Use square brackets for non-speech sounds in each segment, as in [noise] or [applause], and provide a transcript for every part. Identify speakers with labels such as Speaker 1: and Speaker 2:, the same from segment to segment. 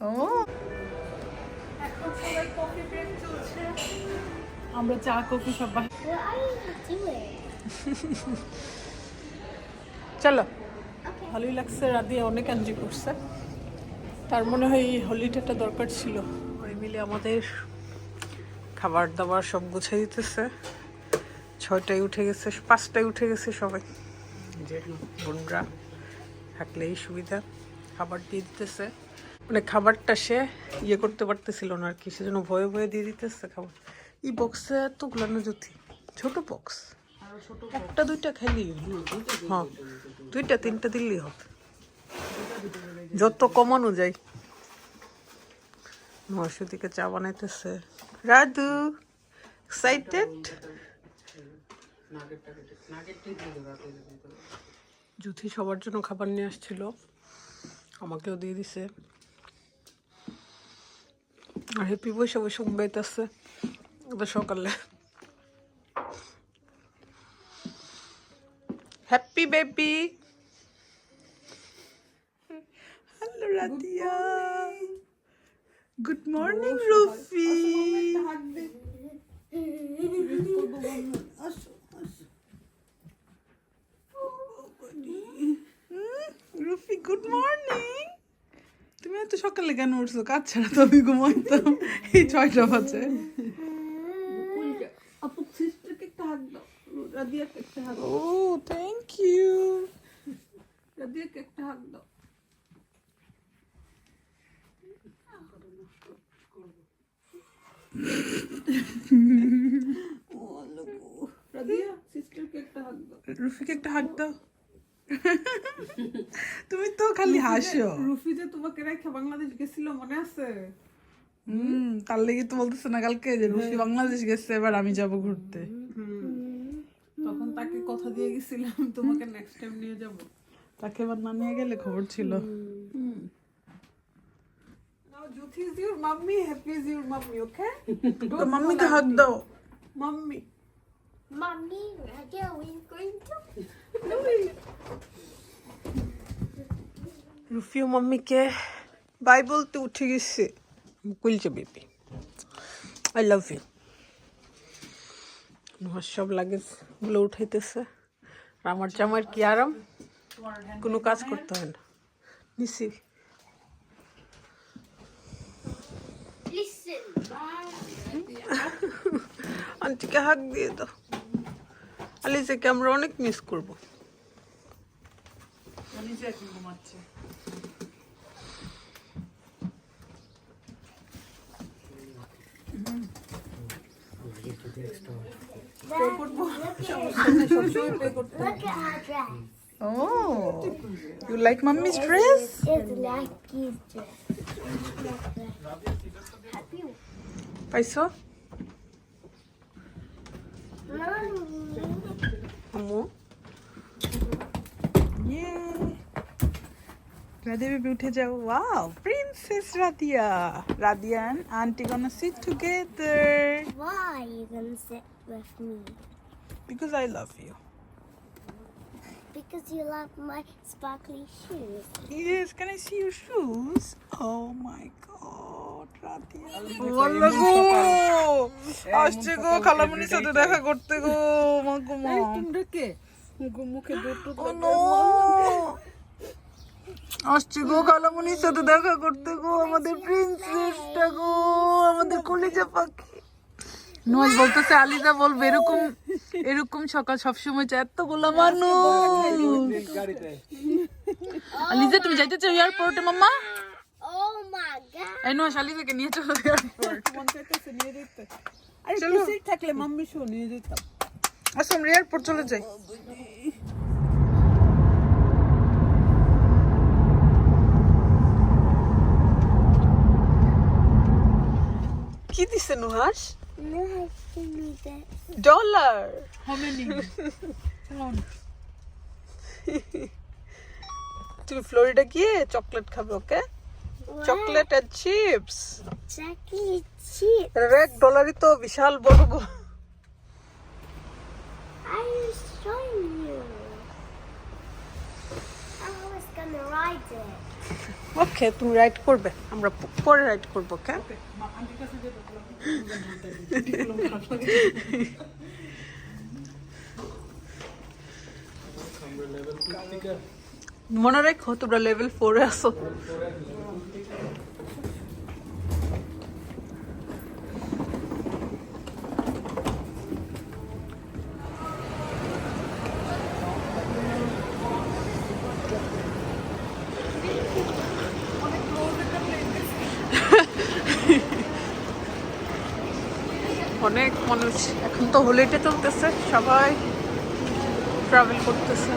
Speaker 1: ও
Speaker 2: সবাই আমরা চা, কফি সব বাসায়
Speaker 3: What are you doing?
Speaker 1: চলো।
Speaker 2: ভালোই লাগছে, রাধিয়া অনেক এনজয় করছে। তার মনে হয় এই হলিডেটা দরকার ছিল। ওই মিলে আমাদের খাবার দাবার সব গুছিয়ে দিতেছে। ছয়টায় উঠে গেছে, পাঁচটায় উঠে গেছে সবাই। যে বোনরা। থাকলেই সুবিধা। খাবার দিয়ে দিতেছে। মানে খাবারটা সে ইয়ে করতে পারতেছিল না আর কি সেজন্য ভয়ে ভয়ে দিয়ে দিতেছে খাবার। এই বক্সে এতগুলো না জ্যোতি ছোট বক্স একটা, দুইটা খেলি হ্যাঁ দুইটা, তিনটা দিলেই হবে। যত কমানো যায় মহাসুদিকে চা বানাইতেছে। রাধু এক্সাইটেড জুথি সবার জন্য খাবার নিয়ে আসছিল। আমাকেও দিয়ে দিছে। আর হ্যাপি বসে বসে গাইতেছে ওদের সকালে। Happy baby hello Radiya good morning Rufi Rufi good morning তুমি এত সকালে কেন উঠছো? কাজ ছাড়া তো আমি ঘুমাইতাম। এই ছয়টা বাজে।
Speaker 4: হাত
Speaker 2: ও থ্যাংক ইউ
Speaker 4: একটা হাত দাও।
Speaker 2: রুফিকে একটা হাত দাও। তুমি তো খালি হাসো।
Speaker 4: রুফি যে তোমাকে রেখে বাংলাদেশ গেছিল মনে আছে?
Speaker 2: হুম তার লেগে তো বলতেছে না কালকে যে রুফি বাংলাদেশ গেছে এবার আমি যাব ঘুরতে।
Speaker 4: তখন তাকে কথা দিয়ে গেছিলাম তোমাকে নেক্সট টাইম নিয়ে যাব।
Speaker 2: তাকে এবার না নিয়ে গেলে খবর ছিল।
Speaker 4: Jyoti is your mummy, Happy is your mummy, okay?
Speaker 2: তো মাম্মিকে হাত দাও
Speaker 4: Mummy.
Speaker 3: Mommy, Radia, are we going to?
Speaker 2: Rufi ও মাম্মিকে বাই বলতে উঠে গেছে। কুলছে বেবি। আই লাভ ইউ আমার সব লাগেজগুলো উঠাইতেছে। আর আমার জামার কি আরাম? কোনো কাজ করতে হয় না। নিছি। [laughs] আন্টিকে হাক দিয়ে দাও। আলিজাকে আমরা অনেক মিস করব।
Speaker 4: ঘুমাচ্ছে। পে করবো সমস্যা নেই সবসময় পে করতে হবে।
Speaker 3: look at my dress.
Speaker 1: Oh you like mommy's dress
Speaker 3: It's like his dress. Happy.
Speaker 2: পাইছো
Speaker 3: Mommy.
Speaker 2: আম্মু
Speaker 1: ইয়ে রাধিয়া বেবি উঠে যাও wow princess Radhiya Radhiya and auntie gonna sit together
Speaker 3: Why are you gonna sit with me?
Speaker 1: because I love you
Speaker 3: Because you love my sparkly shoes.
Speaker 1: yes can I see your shoes oh my god Radhiya
Speaker 2: বলল গো আসছে গো খালামুনির সাথে দেখা করতে গো মা গো মা
Speaker 4: তোমরা কে মুখে দুটো
Speaker 2: ও নো আসছে গো খালামুনির সাথে দেখা করতে গো আমাদের প্রিন্সেসটা গো আমাদের কলিজা পাখি। নোয়াজ বলতেছে আলিজা বলবে এরকম এরকম সকাল সবসময় চায় এতগুলো মানুষ। আলিজা তুমি যাইতে চাও এয়ারপোর্টে মাম্মা?
Speaker 3: Oh.
Speaker 2: এই নোয়াজ আলিজাকে নিয়ে চলো এয়ারপোর্ট
Speaker 4: নিয়ে আরে। থাকলে মাম্মি শো নিয়ে যেতাম।
Speaker 2: আসো আমরা এয়ারপোর্ট চলে যাই। কি দিছে নুহাস ডলার। তুমি ফ্লোরিডা গিয়ে চকলেট খাবে ওকে? Chocolate and chips. এক ডলারই তো বিশাল বড় গো। ওকে, তুমি রাইড করবে। আমরা পরে রাইড করব
Speaker 4: বললাম
Speaker 2: মনে রাখো, তোমরা লেভেল ফোরে আসো অনেক মানুষ। এখন তো হলিডে চলতেছে সবাই ট্রাভেল করতেছে।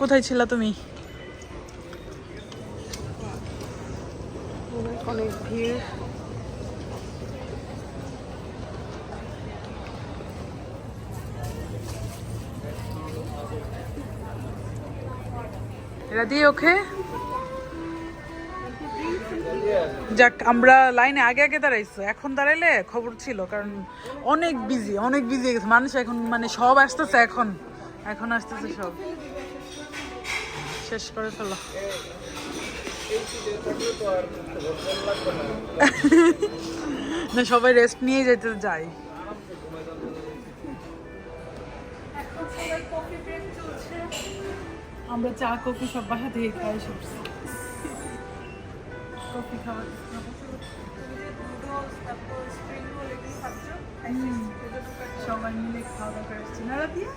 Speaker 2: কোথায় ছিলা তুমি? অনেক ভিড়। এরা দিয়ে ওকে। যাক, আমরা লাইনে আগে আগে দাঁড়াইছো। এখন দাঁড়াইলে খবর ছিল, কারণ অনেক বিজি অনেক বিজি গেছে। মানুষ এখন মানে সব আসতেছে এখন। এখন আসতেছে সব। শেষ করে ফেলো। না, সবাই রেস্ট নিয়ে যেতে যায়। আমরা চা, কফি সব বাসা থেকে খাই, সব কফি খাওয়া সবাই মিলে খাওয়া দাওয়া করে না, Ratia?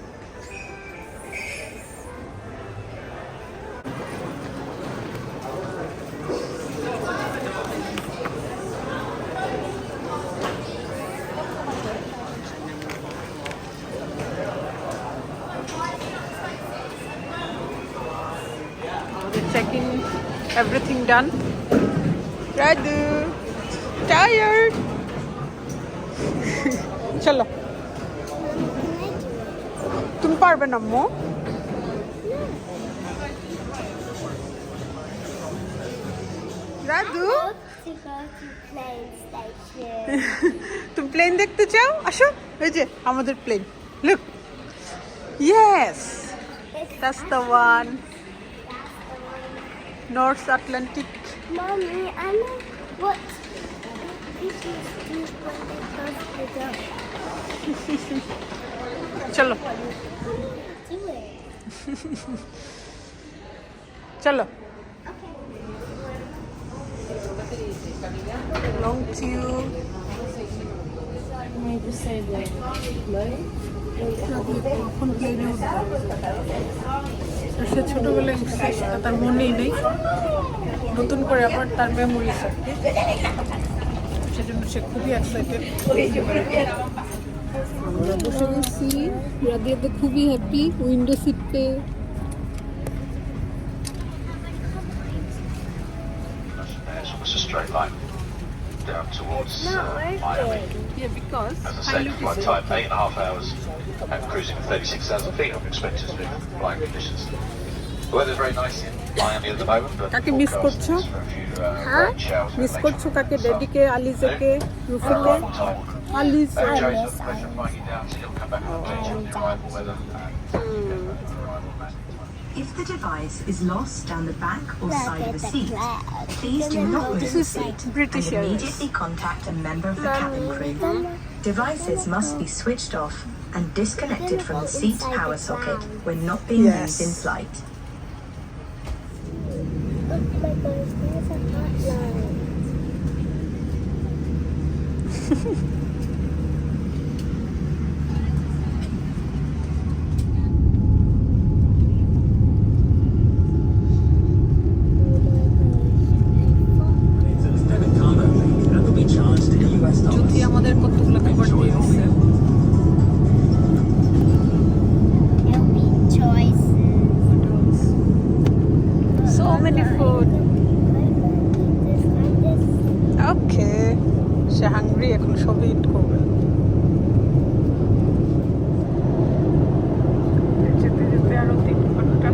Speaker 2: Checking everything done. Radu, tired. চলো তুমি পারবে না
Speaker 3: plane station.
Speaker 2: তুমি প্লেন দেখতে চাও আসো ওই যে আমাদের plane look yes that's the one North Atlantic
Speaker 3: Mommy, I know what people do when they cross the dog.
Speaker 2: চলো
Speaker 3: Do it. [laughs]
Speaker 2: চলো লং টিউ এখন প্লেনে সে ছোটবেলায় উঠছে সেটা তার মনেই নেই। নতুন করে আবার তার মেমোরি আছে। সেজন্য সে খুবই এক্সাইটেড
Speaker 5: আমরা বসে গেছি রাদিয়া তো খুবই হ্যাপি উইন্ডো সিট পেয়ে
Speaker 6: It's a straight line down towards
Speaker 3: No,
Speaker 6: uh,
Speaker 3: where's
Speaker 6: Miami.
Speaker 2: Yeah, because
Speaker 6: As I say, flight time eight and a half hours and cruising at 36,000 feet. I'm expecting to be flying conditions. The weather's very nice in Miami at the moment, but
Speaker 2: কাকে miss
Speaker 6: forecast
Speaker 2: করছো?
Speaker 6: is for a few uh, rain showers
Speaker 2: miss
Speaker 6: later
Speaker 2: করছো
Speaker 6: on
Speaker 2: কাকে
Speaker 6: this
Speaker 2: ড্যাডিকে আলিজেকে
Speaker 6: afternoon.
Speaker 2: রুফিকে
Speaker 6: Arrival time.
Speaker 2: All is
Speaker 7: if the device is lost down the back or
Speaker 3: Look
Speaker 7: side of a
Speaker 3: the
Speaker 7: seat,
Speaker 3: cloud.
Speaker 7: please do not move
Speaker 2: This
Speaker 7: the
Speaker 2: is
Speaker 7: seat
Speaker 2: British
Speaker 7: and
Speaker 2: Airways.
Speaker 7: immediately contact a member of the cabin crew. Devices must be switched off and disconnected from the seat power socket when not being
Speaker 2: Yes.
Speaker 7: used in flight.
Speaker 3: Oh my gosh, there's a hotline.
Speaker 8: Debit
Speaker 2: জ্যোতি আমাদের কতগুলো খাবার দিয়ে দিচ্ছে. So many food.
Speaker 3: This
Speaker 2: okay say hungry এখন সবই ইট করবে। যেতে যেতে আরও তিন ঘণ্টা।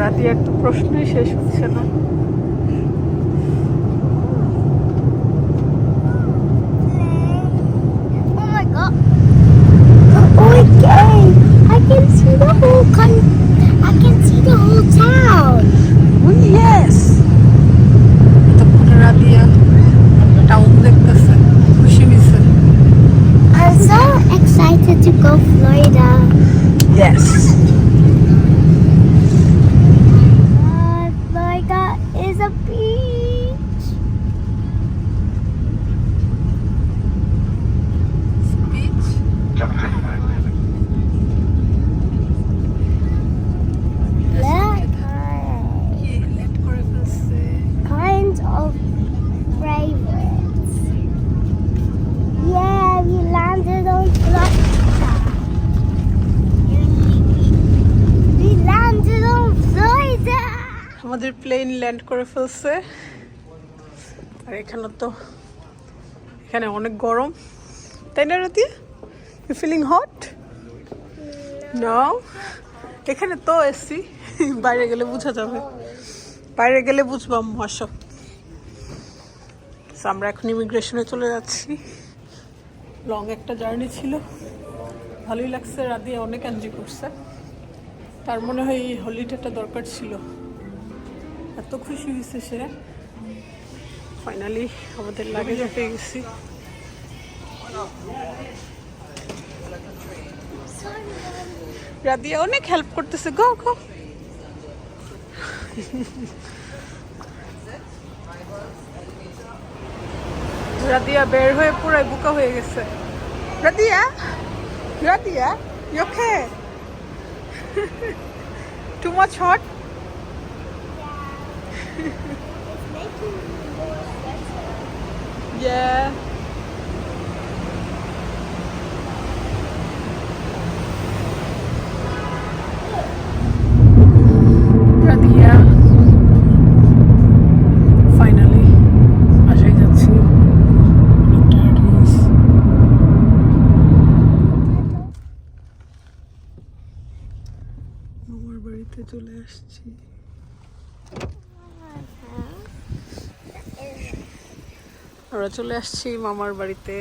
Speaker 2: রাদিয়ার তো প্রশ্নই শেষ হচ্ছে না
Speaker 3: Oh my god. Okay. I can see the whole con- I can see the whole town.
Speaker 2: Yes তখন রাদিয়া টাউন দেখতেছে খুশি হয়েছে
Speaker 3: I'm so excited to go Florida.
Speaker 2: Yes
Speaker 3: Uh, Florida is a beach. Look. Kind of favorites. Yeah, we landed on Florida. We landed on Florida.
Speaker 2: আমাদের plane land করে ফেলছে। আর এখানে তো, এখানে অনেক গরম। তাই না রাতিয়া ইউ ফিলিং হট না এখানে তো এসছি বাইরে গেলে বোঝা যাবে। বাইরে গেলে বুঝবাম আসো। আমরা এখন ইমিগ্রেশনে চলে যাচ্ছি। লং একটা জার্নি ছিল। ভালোই লাগছে রাদিয়া অনেক এনজয় করছে। তার মনে হয় এই হলিডেটা দরকার ছিল। এত খুশি হয়েছে সে। ফাইনালি আমাদের লাগেজ পেয়ে গেছি। রাদিয়া অনেক হেল্প করতেছে গো গো। রাদিয়া বের হয়ে পুরাই বুকা হয়ে গেছে। Radiya? Radiya? Okay too much hot [laughs] it's making me more. Yeah. আমরা চলে আসছি মামার বাড়িতে।